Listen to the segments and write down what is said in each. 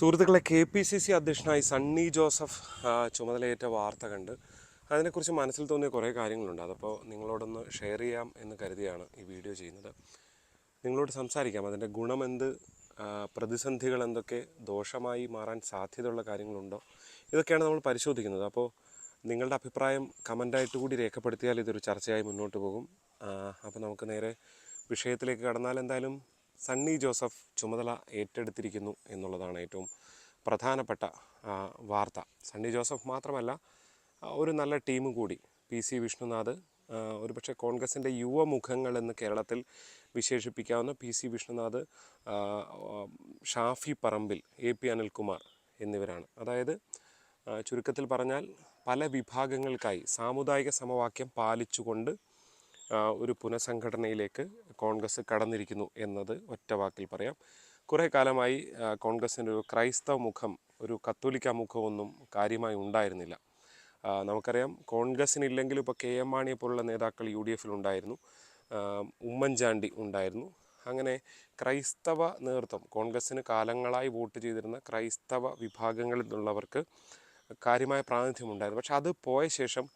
സുഹൃത്തുക്കളെ K P C C അധ്യക്ഷനായി സണ്ണി ജോസഫ് ചുമതലയേറ്റ വാർത്ത കണ്ട് അതിനെക്കുറിച്ച് മനസ്സിൽ തോന്നിയ കുറേ കാര്യങ്ങളുണ്ട്. അതപ്പോൾ നിങ്ങളോടൊന്ന് ഷെയർ ചെയ്യാം എന്ന് കരുതിയാണ് ഈ വീഡിയോ ചെയ്യുന്നത്. നിങ്ങളോട് സംസാരിക്കാം. അതിന്റെ ഗുണമെന്ത് പ്രതിസന്ധികൾ എന്തൊക്കെ? ദോഷമായി മാറാൻ സാധ്യതയുള്ള കാര്യങ്ങളുണ്ടോ? ഇതൊക്കെയാണ് നമ്മൾ പരിശോധിക്കുന്നത്. അപ്പോൾ നിങ്ങളുടെ അഭിപ്രായം കമന്റായിട്ട് കൂടി രേഖപ്പെടുത്തിയാൽ ഇതൊരു ചർച്ചയായി മുന്നോട്ട് പോകും. അപ്പോൾ നമുക്ക് നേരെ വിഷയത്തിലേക്ക് കടന്നാൽ എന്തായാലും സണ്ണി ജോസഫ് ചുമതല ഏറ്റെടുത്തിരിക്കുന്നു എന്നുള്ളതാണ് ഏറ്റവും പ്രധാനപ്പെട്ട വാർത്ത. സണ്ണി ജോസഫ് മാത്രമല്ല ഒരു നല്ല ടീം കൂടി. പി സി വിഷ്ണുനാഥ് ഒരുപക്ഷെ കോൺഗ്രസിന്റെ യുവമുഖങ്ങൾ എന്ന് കേരളത്തിൽ വിശേഷിപ്പിക്കാവുന്ന P C Vishnunath Shafi Parambil A P Anilkumar എന്നിവരാണ്. അതായത് ചുരുക്കത്തിൽ പറഞ്ഞാൽ പല വിഭാഗങ്ങൾക്കായി സാമുദായിക സമവാക്യം പാലിച്ചുകൊണ്ട് ഒരു പുനഃസംഘടനയിലേക്ക് കോൺഗ്രസ് കടന്നിരിക്കുന്നു എന്നത് ഒറ്റ വാക്കിൽ പറയാം. കുറേ കാലമായി കോൺഗ്രസിന്റെ ഒരു ക്രൈസ്തവ മുഖം ഒരു കത്തോലിക്ക മുഖമൊന്നും കാര്യമായി ഉണ്ടായിരുന്നില്ല. നമുക്കറിയാം കോൺഗ്രസ്സിനില്ലെങ്കിലും ഇപ്പോൾ കെ എം മാണിയെ പോലുള്ള നേതാക്കൾ യു ഡി എഫിൽ ഉണ്ടായിരുന്നു ഉമ്മൻചാണ്ടി ഉണ്ടായിരുന്നു. അങ്ങനെ ക്രൈസ്തവ നേതൃത്വം കോൺഗ്രസ്സിന് കാലങ്ങളായി വോട്ട് ചെയ്തിരുന്ന ക്രൈസ്തവ വിഭാഗങ്ങളിൽ നിന്നുള്ളവർക്ക് കാര്യമായ പ്രാതിനിധ്യമുണ്ടായിരുന്നു. പക്ഷെ അത് പോയ ശേഷം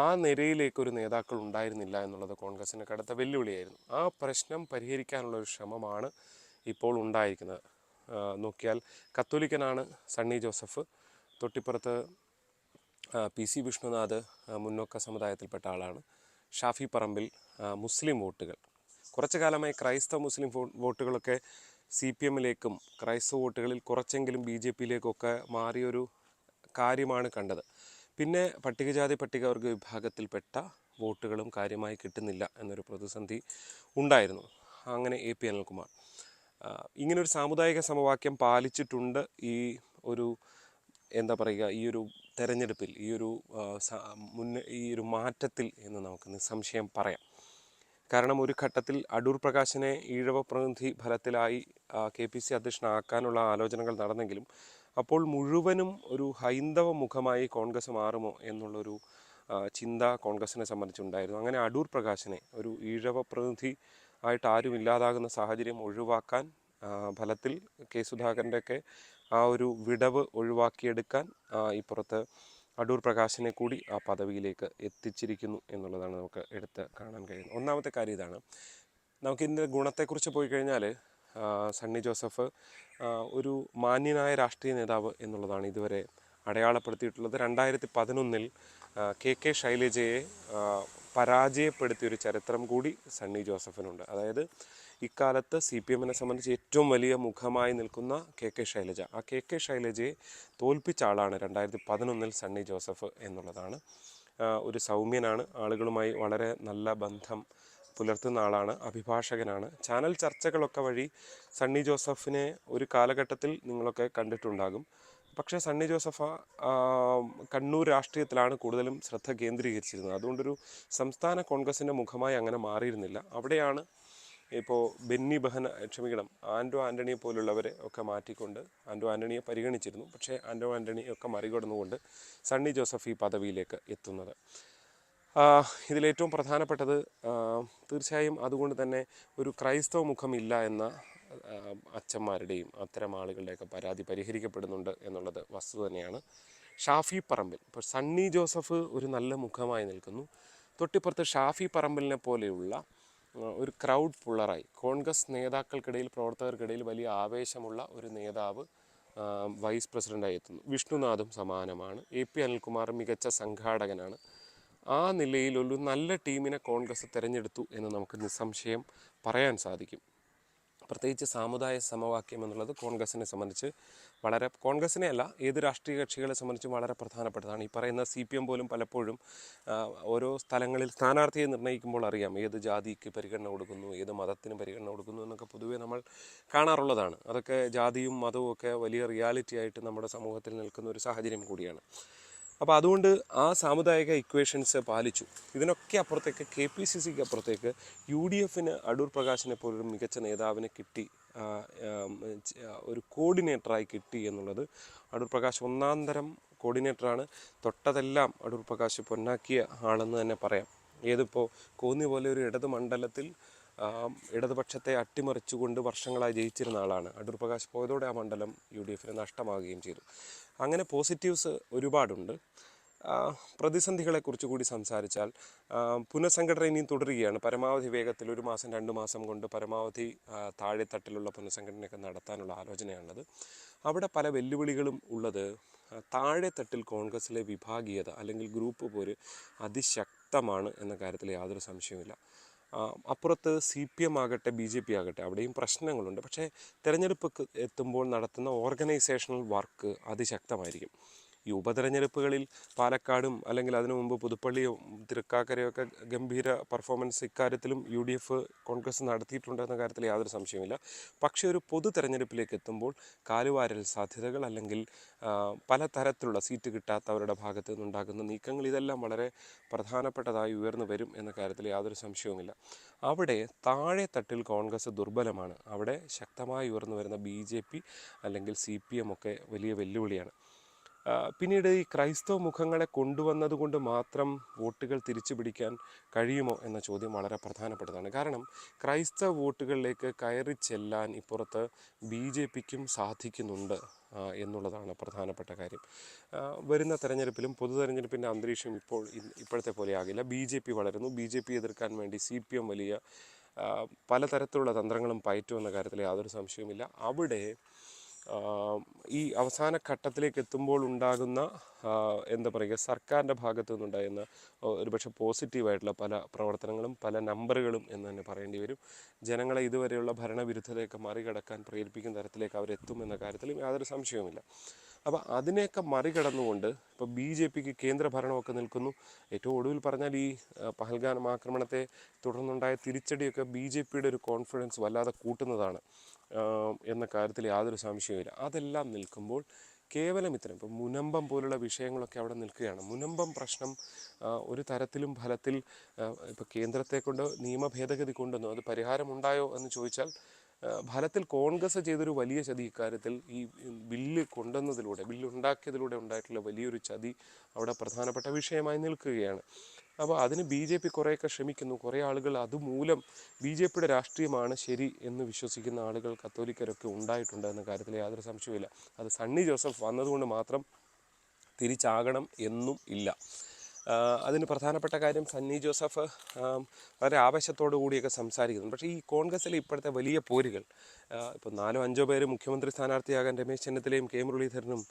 ആ നിരയിലേക്ക് ഒരു നേതാക്കൾ ഉണ്ടായിരുന്നില്ല എന്നുള്ളത് കോൺഗ്രസിന് കടുത്ത വെല്ലുവിളിയായിരുന്നു. ആ പ്രശ്നം പരിഹരിക്കാനുള്ള ഒരു ശ്രമമാണ് ഇപ്പോൾ ഉണ്ടായിരിക്കുന്നത്. നോക്കിയാൽ കത്തോലിക്കനാണ് സണ്ണി ജോസഫ്. തൊട്ടിപ്പുറത്ത് പി സി വിഷ്ണുനാഥ് മുന്നോക്ക സമുദായത്തിൽപ്പെട്ട ആളാണ്. ഷാഫി പറമ്പിൽ മുസ്ലിം വോട്ടുകൾ. കുറച്ചു കാലമായി ക്രൈസ്തവ മുസ്ലിം വോട്ടുകളൊക്കെ സി പി എമ്മിലേക്കും ക്രൈസ്തവ വോട്ടുകളിൽ കുറച്ചെങ്കിലും ബി ജെ പിയിലേക്കൊക്കെ മാറിയൊരു കാര്യമാണ് കണ്ടത്. പിന്നെ പട്ടികജാതി പട്ടികവർഗ വിഭാഗത്തിൽപ്പെട്ട വോട്ടുകളും കാര്യമായി കിട്ടുന്നില്ല എന്നൊരു പ്രതിസന്ധി ഉണ്ടായിരുന്നു. അങ്ങനെ എ പി അനിൽകുമാർ. ഇങ്ങനൊരു സാമുദായിക സമവാക്യം പാലിച്ചിട്ടുണ്ട് ഈ ഒരു എന്താ പറയുക ഈ ഒരു തെരഞ്ഞെടുപ്പിൽ ഈ ഒരു മുന്നേ ഈ ഒരു മാറ്റത്തിൽ എന്ന് നമുക്ക് നിസ്സംശയം പറയാം. കാരണം ഒരു ഘട്ടത്തിൽ അടൂർ പ്രകാശിനെ ഈഴവ പ്രതിനിധി ഫലത്തിലായി കെ പി സി അധ്യക്ഷനാക്കാനുള്ള ആലോചനകൾ നടന്നെങ്കിലും അപ്പോൾ മുഴുവനും ഒരു ഹൈന്ദവ മുഖമായി കോൺഗ്രസ് മാറുമോ എന്നുള്ളൊരു ചിന്ത കോൺഗ്രസിനെ സംബന്ധിച്ചുണ്ടായിരുന്നു. അങ്ങനെ അടൂർ പ്രകാശിനെ ഒരു ഈഴവ പ്രതിനിധി ആയിട്ട് ആരും ഇല്ലാതാകുന്ന സാഹചര്യം ഒഴിവാക്കാൻ ഫലത്തിൽ കെ സുധാകരന്റെയൊക്കെ ആ ഒരു വിടവ് ഒഴിവാക്കിയെടുക്കാൻ ഇപ്പുറത്ത് അടൂർ പ്രകാശിനെ കൂടി ആ പദവിയിലേക്ക് എത്തിച്ചിരിക്കുന്നു എന്നുള്ളതാണ് നമുക്ക് എടുത്ത് കാണാൻ കഴിയുന്നത്. ഒന്നാമത്തെ കാര്യം ഇതാണ്. നമുക്ക് ഇതിന്റെ ഗുണത്തെക്കുറിച്ച് പോയി കഴിഞ്ഞാൽ സണ്ണി ജോസഫ് ഒരു മാന്യനായ രാഷ്ട്രീയ നേതാവ് എന്നുള്ളതാണ് ഇതുവരെ അടയാളപ്പെടുത്തിയിട്ടുള്ളത്. രണ്ടായിരത്തി പതിനൊന്നിൽ കെ കെ ശൈലജയെ പരാജയപ്പെടുത്തിയ പരാജയപ്പെടുത്തിയൊരു ചരിത്രം കൂടി സണ്ണി ജോസഫിനുണ്ട്. അതായത് ഇക്കാലത്ത് സി പി എമ്മിനെ സംബന്ധിച്ച് ഏറ്റവും വലിയ മുഖമായി നിൽക്കുന്ന കെ കെ ശൈലജ. ആ കെ കെ ശൈലജയെ തോൽപ്പിച്ച ആളാണ് രണ്ടായിരത്തി പതിനൊന്നിൽ സണ്ണി ജോസഫ് എന്നുള്ളതാണ്. ഒരു സൗമ്യനാണ്. ആളുകളുമായി വളരെ നല്ല ബന്ധം പുലർത്തുന്ന ആളാണ് അഭിഭാഷകനാണ്. ചാനൽ ചർച്ചകളൊക്കെ വഴി സണ്ണി ജോസഫിനെ ഒരു കാലഘട്ടത്തിൽ നിങ്ങളൊക്കെ കണ്ടിട്ടുണ്ടാകും. പക്ഷേ സണ്ണി ജോസഫ കണ്ണൂർ രാഷ്ട്രീയത്തിലാണ് കൂടുതലും ശ്രദ്ധ കേന്ദ്രീകരിച്ചിരുന്നത്. അതുകൊണ്ടൊരു സംസ്ഥാന കോൺഗ്രസിന്റെ മുഖമായി അങ്ങനെ മാറിയിരുന്നില്ല. അവിടെയാണ് ഇപ്പോൾ ബെന്നി ബഹന ക്ഷമിക്കണം ആൻഡോ ആന്റണിയെ പോലുള്ളവരെ ഒക്കെ മാറ്റിക്കൊണ്ട് ആൻഡോ ആന്റണിയെ പരിഗണിച്ചിരുന്നു. പക്ഷേ ആൻഡോ ആന്റണിയൊക്കെ മറികടന്നുകൊണ്ട് സണ്ണി ജോസഫ് ഈ പദവിയിലേക്ക് എത്തുന്നത്. ഇതിലേറ്റവും പ്രധാനപ്പെട്ടത് തീർച്ചയായും അതുകൊണ്ട് തന്നെ ഒരു ക്രൈസ്തവ മുഖമില്ല എന്ന അച്ഛന്മാരുടെയും അത്തരം ആളുകളുടെയൊക്കെ പരാതി പരിഹരിക്കപ്പെടുന്നുണ്ട് എന്നുള്ളത് വസ്തു തന്നെയാണ്. ഷാഫി പറമ്പിൽ ഇപ്പോൾ സണ്ണി ജോസഫ് ഒരു നല്ല മുഖമായി നിൽക്കുന്നു. തൊട്ടിപ്പുറത്ത് ഷാഫി പറമ്പിലിനെ പോലെയുള്ള ഒരു ക്രൗഡ് പുള്ളറായി കോൺഗ്രസ് നേതാക്കൾക്കിടയിൽ പ്രവർത്തകർക്കിടയിൽ വലിയ ആവേശമുള്ള ഒരു നേതാവ് വൈസ് പ്രസിഡന്റായി എത്തുന്നു. വിഷ്ണുനാഥും സമാനമാണ്. എ പി അനിൽകുമാർ മികച്ച സംഘാടകനാണ്. ആ നിലയിൽ ഒരു നല്ല ടീമിനെ കോൺഗ്രസ് തിരഞ്ഞെടുത്തു എന്ന് നമുക്ക് നിസ്സംശയം പറയാൻ സാധിക്കും. പ്രത്യേകിച്ച് സാമുദായ സമവാക്യം എന്നുള്ളത് കോൺഗ്രസിനെ സംബന്ധിച്ച് വളരെ കോൺഗ്രസിനെ അല്ല ഏത് രാഷ്ട്രീയ കക്ഷികളെ സംബന്ധിച്ചും വളരെ പ്രധാനപ്പെട്ടതാണ്. ഈ പറയുന്ന സി പി എം പോലും പലപ്പോഴും ഓരോ സ്ഥലങ്ങളിൽ സ്ഥാനാർത്ഥിയെ നിർണയിക്കുമ്പോൾ അറിയാം ഏത് ജാതിക്ക് പരിഗണന കൊടുക്കുന്നു ഏത് മതത്തിന് പരിഗണന കൊടുക്കുന്നു എന്നൊക്കെ പൊതുവേ നമ്മൾ കാണാറുള്ളതാണ്. അതൊക്കെ ജാതിയും മതവും ഒക്കെ വലിയ റിയാലിറ്റി ആയിട്ട് നമ്മുടെ സമൂഹത്തിൽ നിൽക്കുന്ന ഒരു സാഹചര്യം കൂടിയാണ്. അപ്പോൾ അതുകൊണ്ട് ആ സാമുദായിക ഇക്വേഷൻസ് പാലിച്ചു. ഇതിനൊക്കെ അപ്പുറത്തേക്ക് കെ പി സി സിക്ക് അപ്പുറത്തേക്ക് യു ഡി എഫിന് അടൂർ പ്രകാശിനെ പോലൊരു മികച്ച നേതാവിനെ കിട്ടി ഒരു കോർഡിനേറ്ററായി കിട്ടി എന്നുള്ളത് അടൂർ പ്രകാശ് ഒന്നാം തരം കോർഡിനേറ്ററാണ് തൊട്ടതെല്ലാം അടൂർ പ്രകാശ് പൊന്നാക്കിയ ആളെന്ന് തന്നെ പറയാം. ഏതിപ്പോൾ കോന്നി പോലെ ഒരു ഇടത് മണ്ഡലത്തിൽ ഇടതുപക്ഷത്തെ അട്ടിമറിച്ചുകൊണ്ട് വർഷങ്ങളായി ജയിച്ചിരുന്ന ആളാണ്. അടൂർ പ്രകാശ് പോയതോടെ ആ മണ്ഡലം യു ഡി എഫിന് നഷ്ടമാവുകയും ചെയ്തു. അങ്ങനെ പോസിറ്റീവ്സ് ഒരുപാടുണ്ട്. പ്രതിസന്ധികളെക്കുറിച്ച് കൂടി സംസാരിച്ചാൽ പുനഃസംഘടന ഇനിയും തുടരുകയാണ്. പരമാവധി വേഗത്തിൽ ഒരു മാസം രണ്ട് മാസം കൊണ്ട് പരമാവധി താഴെത്തട്ടിലുള്ള പുനഃസംഘടനയൊക്കെ നടത്താനുള്ള ആലോചനയാണുള്ളത്. അവിടെ പല വെല്ലുവിളികളും ഉള്ളത്. താഴെത്തട്ടിൽ കോൺഗ്രസിലെ വിഭാഗീയത അല്ലെങ്കിൽ ഗ്രൂപ്പ് പോര് അതിശക്തമാണ് എന്ന കാര്യത്തിൽ യാതൊരു സംശയവുമില്ല. അപ്പുറത്ത് സി പി എം ആകട്ടെ ബി ജെ പി ആകട്ടെ അവിടെയും പ്രശ്നങ്ങളുണ്ട്. പക്ഷേ തിരഞ്ഞെടുപ്പ് എത്തുമ്പോൾ നടത്തുന്ന ഓർഗനൈസേഷണൽ വർക്ക് അതിശക്തമായിരിക്കും. ഈ ഉപതെരഞ്ഞെടുപ്പുകളിൽ പാലക്കാടും അല്ലെങ്കിൽ അതിനു മുമ്പ് പുതുപ്പള്ളിയും തൃക്കാക്കരയൊക്കെ ഗംഭീര പെർഫോമൻസ് ഇക്കാര്യത്തിലും യു ഡി എഫ് കോൺഗ്രസ് നടത്തിയിട്ടുണ്ടെന്ന കാര്യത്തിൽ യാതൊരു സംശയമില്ല പക്ഷേ ഒരു പൊതു തെരഞ്ഞെടുപ്പിലേക്ക് എത്തുമ്പോൾ കാലുവാരൽ സാധ്യതകൾ അല്ലെങ്കിൽ പല പലതരത്തിലുള്ള സീറ്റ് കിട്ടാത്തവരുടെ ഭാഗത്ത് നിന്നുണ്ടാകുന്ന നീക്കങ്ങൾ ഇതെല്ലാം വളരെ പ്രധാനപ്പെട്ടതായി ഉയർന്നു വരും എന്ന കാര്യത്തിൽ യാതൊരു സംശയവുമില്ല. അവിടെ താഴെ തട്ടിൽ കോൺഗ്രസ് ദുർബലമാണ്. അവിടെ ശക്തമായി ഉയർന്നു വരുന്ന ബി ജെ പി അല്ലെങ്കിൽ സി പി എം ഒക്കെ വലിയ വെല്ലുവിളിയാണ്. പിന്നീട് ഈ ക്രൈസ്തവ മുഖങ്ങളെ കൊണ്ടുവന്നതുകൊണ്ട് മാത്രം വോട്ടുകൾ തിരിച്ചു പിടിക്കാൻ കഴിയുമോ എന്ന ചോദ്യം വളരെ പ്രധാനപ്പെട്ടതാണ്. കാരണം ക്രൈസ്തവ വോട്ടുകളിലേക്ക് കയറി ചെല്ലാൻ ഇപ്പുറത്ത് ബി ജെ പിക്കും സാധിക്കുന്നുണ്ട് എന്നുള്ളതാണ് പ്രധാനപ്പെട്ട കാര്യം. വരുന്ന തെരഞ്ഞെടുപ്പിലും പൊതു തെരഞ്ഞെടുപ്പിന്റെ അന്തരീക്ഷം ഇപ്പോൾ ഇപ്പോഴത്തെ പോലെ ആകില്ല. ബി ജെ പി വളരുന്നു. ബി ജെ പി എതിർക്കാൻ വേണ്ടി സി പി എം വലിയ പലതരത്തിലുള്ള തന്ത്രങ്ങളും പയറ്റുമെന്ന കാര്യത്തിൽ യാതൊരു സംശയവുമില്ല. അവിടെ ഈ അവസാന ഘട്ടത്തിലേക്ക് എത്തുമ്പോൾ ഉണ്ടാകുന്ന എന്താ പറയുക സർക്കാരിന്റെ ഭാഗത്തു നിന്നുണ്ടായിരുന്ന ഒരുപക്ഷെ പോസിറ്റീവായിട്ടുള്ള പല പ്രവർത്തനങ്ങളും പല നമ്പറുകളും എന്ന് തന്നെ പറയേണ്ടി വരും. ജനങ്ങളെ ഇതുവരെയുള്ള ഭരണവിരുദ്ധതയൊക്കെ മറികടക്കാൻ പ്രേരിപ്പിക്കുന്ന തരത്തിലേക്ക് അവരെത്തുമെന്ന കാര്യത്തിലും യാതൊരു സംശയവുമില്ല. അപ്പോൾ അതിനെയൊക്കെ മറികടന്നുകൊണ്ട് ഇപ്പോൾ ബി ജെ പിക്ക് കേന്ദ്ര ഭരണമൊക്കെ നിൽക്കുന്നു. ഏറ്റവും ഒടുവിൽ പറഞ്ഞാൽ ഈ പഹൽഗാം ആക്രമണത്തെ തുടർന്നുണ്ടായ തിരിച്ചടിയൊക്കെ ബി ജെ പിയുടെ ഒരു കോൺഫിഡൻസ് വല്ലാതെ കൂട്ടുന്നതാണ്. എന്ന കാര്യത്തിൽ യാതൊരു സംശയവുമില്ല. അതെല്ലാം നിൽക്കുമ്പോൾ കേവലം ഇത്തരം ഇപ്പം മുനമ്പം പോലുള്ള വിഷയങ്ങളൊക്കെ അവിടെ നിൽക്കുകയാണ്. മുനമ്പം പ്രശ്നം ഒരു തരത്തിലും ഫലത്തിൽ ഇപ്പോൾ കേന്ദ്രത്തെ കൊണ്ട് നിയമ ഭേദഗതി കൊണ്ടുവന്നു. അത് പരിഹാരമുണ്ടായോ എന്ന് ചോദിച്ചാൽ ഫലത്തിൽ കോൺഗ്രസ് ചെയ്തൊരു വലിയ ചതി ഇക്കാര്യത്തിൽ ഈ ബില്ല് കൊണ്ടുവന്നതിലൂടെ ബില്ല് ഉണ്ടാക്കിയതിലൂടെ ഉണ്ടായിട്ടുള്ള വലിയൊരു ചതി അവിടെ പ്രധാനപ്പെട്ട വിഷയമായി നിൽക്കുകയാണ്. അപ്പോൾ അതിന് ബി ജെ പി കുറേയൊക്കെ ശ്രമിക്കുന്നു. കുറേ ആളുകൾ അതുമൂലം ബി ജെ പിയുടെ രാഷ്ട്രീയമാണ് ശരി എന്ന് വിശ്വസിക്കുന്ന ആളുകൾ കത്തോലിക്കരൊക്കെ ഉണ്ടായിട്ടുണ്ട് എന്ന കാര്യത്തിൽ യാതൊരു സംശയവുമില്ല. അത് സണ്ണി ജോസഫ് വന്നതുകൊണ്ട് മാത്രം തിരിച്ചാകണം എന്നും ഇല്ല. അതിന് പ്രധാനപ്പെട്ട കാര്യം സണ്ണി ജോസഫ് വളരെ ആവേശത്തോടു കൂടിയൊക്കെ സംസാരിക്കുന്നു പക്ഷേ ഈ കോൺഗ്രസ്സിലെ ഇപ്പോഴത്തെ വലിയ പോരുകൾ ഇപ്പോൾ നാലോ അഞ്ചോ പേര് മുഖ്യമന്ത്രി സ്ഥാനാർത്ഥിയാകാൻ രമേശ് ചെന്നിത്തലയും കെ മുരളീധരനും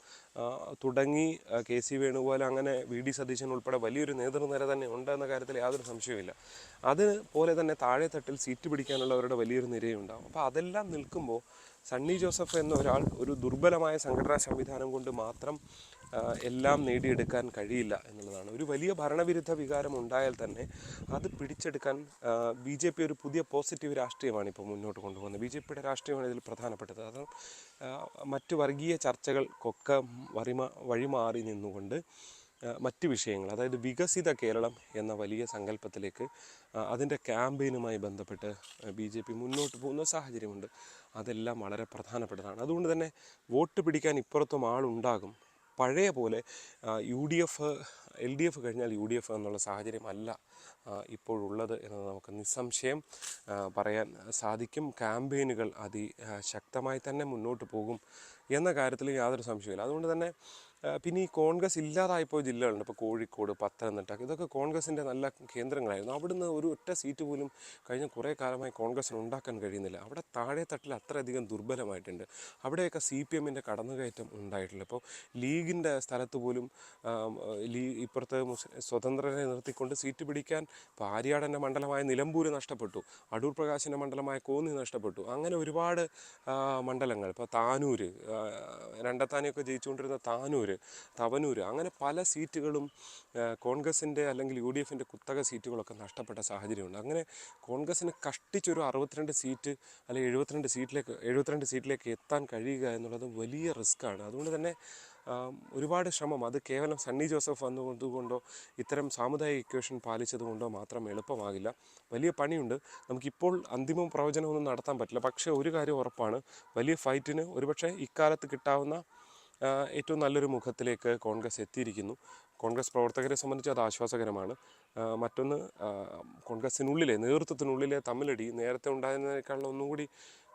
തുടങ്ങി കെ സി വേണുഗോപാൽ അങ്ങനെ വി ഡി സതീശൻ ഉൾപ്പെടെ വലിയൊരു നേതൃനിര തന്നെ ഉണ്ട് എന്ന കാര്യത്തിൽ യാതൊരു സംശയവുമില്ല. അതുപോലെ തന്നെ താഴെ തട്ടിൽ സീറ്റ് പിടിക്കാനുള്ളവരുടെ വലിയൊരു നിരയും ഉണ്ടാകും അപ്പോൾ അതെല്ലാം നിൽക്കുമ്പോൾ സണ്ണി ജോസഫ് എന്ന ഒരാൾ ഒരു ദുർബലമായ സംഘടനാ സംവിധാനം കൊണ്ട് മാത്രം എല്ലാം നേടിയെടുക്കാൻ കഴിയില്ല എന്നുള്ളതാണ്. ഒരു വലിയ ഭരണവിരുദ്ധ വികാരം ഉണ്ടായാൽ തന്നെ അത് പിടിച്ചെടുക്കാൻ ബി ജെ പി ഒരു പുതിയ പോസിറ്റീവ് രാഷ്ട്രീയമാണ് ഇപ്പോൾ മുന്നോട്ട് കൊണ്ടുപോകുന്നത്. ബി ജെ പിയുടെ രാഷ്ട്രീയമാണ് ഇതിൽ പ്രധാനപ്പെട്ടത്. അത് മറ്റു വർഗീയ ചർച്ചകൾക്കൊക്കെ വറിമ വഴിമാറി നിന്നുകൊണ്ട് മറ്റ് വിഷയങ്ങൾ അതായത് വികസിത കേരളം എന്ന വലിയ സങ്കല്പത്തിലേക്ക് അതിന്റെ ക്യാമ്പയിനുമായി ബന്ധപ്പെട്ട് ബി ജെ പി മുന്നോട്ട് പോകുന്ന സാഹചര്യമുണ്ട്. അതെല്ലാം വളരെ പ്രധാനപ്പെട്ടതാണ്. അതുകൊണ്ട് തന്നെ വോട്ട് പിടിക്കാൻ ഇപ്പുറത്തും ആളുണ്ടാകും. പഴയ പോലെ U D F L D F കഴിഞ്ഞാൽ യു ഡി എഫ് എന്നുള്ള സാഹചര്യമല്ല ഇപ്പോഴുള്ളത് എന്നത് നമുക്ക് നിസ്സംശയം പറയാൻ സാധിക്കും. ക്യാമ്പയിനുകൾ അതി ശക്തമായി തന്നെ മുന്നോട്ട് പോകും എന്ന കാര്യത്തിൽ യാതൊരു സംശയമില്ല അതുകൊണ്ട് തന്നെ പിന്നെ ഈ കോൺഗ്രസ് ഇല്ലാതായിപ്പോയ ജില്ലകളുണ്ട്. ഇപ്പോൾ കോഴിക്കോട് പത്തനംതിട്ട ഇതൊക്കെ കോൺഗ്രസിന്റെ നല്ല കേന്ദ്രങ്ങളായിരുന്നു. അവിടുന്ന് ഒരു ഒറ്റ സീറ്റ് പോലും കഴിഞ്ഞ കുറേ കാലമായി കോൺഗ്രസിന് ഉണ്ടാക്കാൻ കഴിയുന്നില്ല. അവിടെ താഴെ തട്ടിൽ അത്രയധികം ദുർബലമായിട്ടുണ്ട്. അവിടെയൊക്കെ സി പി എമ്മിന്റെ കടന്നുകയറ്റം ഉണ്ടായിട്ടില്ല. ഇപ്പോൾ ലീഗിന്റെ സ്ഥലത്ത് പോലും ലീ ഇപ്പുറത്ത് സ്വതന്ത്രരെ നിർത്തിക്കൊണ്ട് സീറ്റ് പിടിക്കാൻ ഇപ്പോൾ ആര്യാടന്റെ മണ്ഡലമായ നിലമ്പൂർ നഷ്ടപ്പെട്ടു. അടൂർ പ്രകാശിന്റെ മണ്ഡലമായ കോന്നി നഷ്ടപ്പെട്ടു. അങ്ങനെ ഒരുപാട് മണ്ഡലങ്ങൾ. ഇപ്പോൾ താനൂർ രണ്ടത്താനിയൊക്കെ ജയിച്ചുകൊണ്ടിരുന്ന ജയിച്ചുകൊണ്ടിരുന്ന തവനൂര് അങ്ങനെ പല സീറ്റുകളും കോൺഗ്രസിന്റെ അല്ലെങ്കിൽ യു ഡി എഫിന്റെ കുത്തക സീറ്റുകളൊക്കെ നഷ്ടപ്പെട്ട സാഹചര്യമുണ്ട്. അങ്ങനെ കോൺഗ്രസിന് കഷ്ടിച്ചൊരു അറുപത്തിരണ്ട് സീറ്റ് അല്ലെങ്കിൽ എഴുപത്തിരണ്ട് സീറ്റിലേക്ക് എഴുപത്തിരണ്ട് സീറ്റിലേക്ക് എത്താൻ കഴിയുക എന്നുള്ളത് വലിയ റിസ്ക്കാണ്. അതുകൊണ്ട് തന്നെ ഒരുപാട് ശ്രമം. അത് കേവലം സണ്ണി ജോസഫ് വന്നതുകൊണ്ടോ ഇത്തരം സാമുദായിക ഇക്വേഷൻ പാലിച്ചതുകൊണ്ടോ മാത്രം എളുപ്പമാകില്ല. വലിയ പണിയുണ്ട്. നമുക്കിപ്പോൾ അന്തിമ പ്രവചനമൊന്നും നടത്താൻ പറ്റില്ല. പക്ഷേ ഒരു കാര്യം ഉറപ്പാണ്. വലിയ ഫൈറ്റിന് ഒരുപക്ഷെ ഇക്കാലത്ത് കിട്ടാവുന്ന ഏറ്റവും നല്ലൊരു മുഖത്തിലേക്ക് കോൺഗ്രസ് എത്തിയിരിക്കുന്നു. കോൺഗ്രസ് പ്രവർത്തകരെ സംബന്ധിച്ച് അത് ആശ്വാസകരമാണ്. മറ്റൊന്ന് കോൺഗ്രസിനുള്ളിലെ നേതൃത്വത്തിനുള്ളിലെ തമ്മിലടി നേരത്തെ ഉണ്ടായിരുന്നതിനേക്കാൾ ഒന്നുകൂടി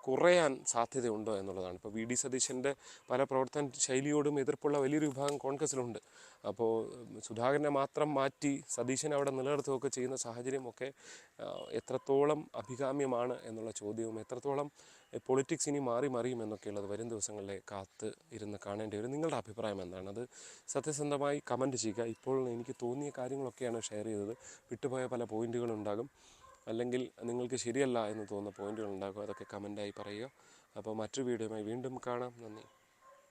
കുറയാൻ സാധ്യതയുണ്ടോ എന്നുള്ളതാണ്. ഇപ്പോൾ വി ഡി സതീശന്റെ പല പ്രവർത്തന ശൈലിയോടും എതിർപ്പുള്ള വലിയൊരു വിഭാഗം കോൺഗ്രസ്സിലുണ്ട്. അപ്പോൾ സുധാകരനെ മാത്രം മാറ്റി സതീശനെ അവിടെ നിലനിർത്തുകയൊക്കെ ചെയ്യുന്ന സാഹചര്യമൊക്കെ എത്രത്തോളം അഭികാമ്യമാണ് എന്നുള്ള ചോദ്യവും എത്രത്തോളം പൊളിറ്റിക്സ് ഇനി മാറി മറിയും എന്നൊക്കെയുള്ളത് വരും ദിവസങ്ങളിലെ കാത്ത് ഇരുന്ന് കാണേണ്ടി വരും. നിങ്ങളുടെ അഭിപ്രായം എന്താണ്? അത് സത്യസന്ധമായി കമന്റ് ചെയ്യുക. ഇപ്പോൾ എനിക്ക് തോന്നിയ കാര്യങ്ങളൊക്കെയാണ് ഷെയർ ചെയ്തത്. വിട്ടുപോയ പല പോയിന്റുകളുണ്ടാകും അല്ലെങ്കിൽ നിങ്ങൾക്ക് ശരിയല്ല എന്ന് തോന്നുന്ന പോയിന്റുകൾ ഉണ്ടാകും അതൊക്കെ കമന്റായി പറയുക. അപ്പോൾ മറ്റൊരു വീഡിയോയുമായി വീണ്ടും കാണാം. നന്ദി.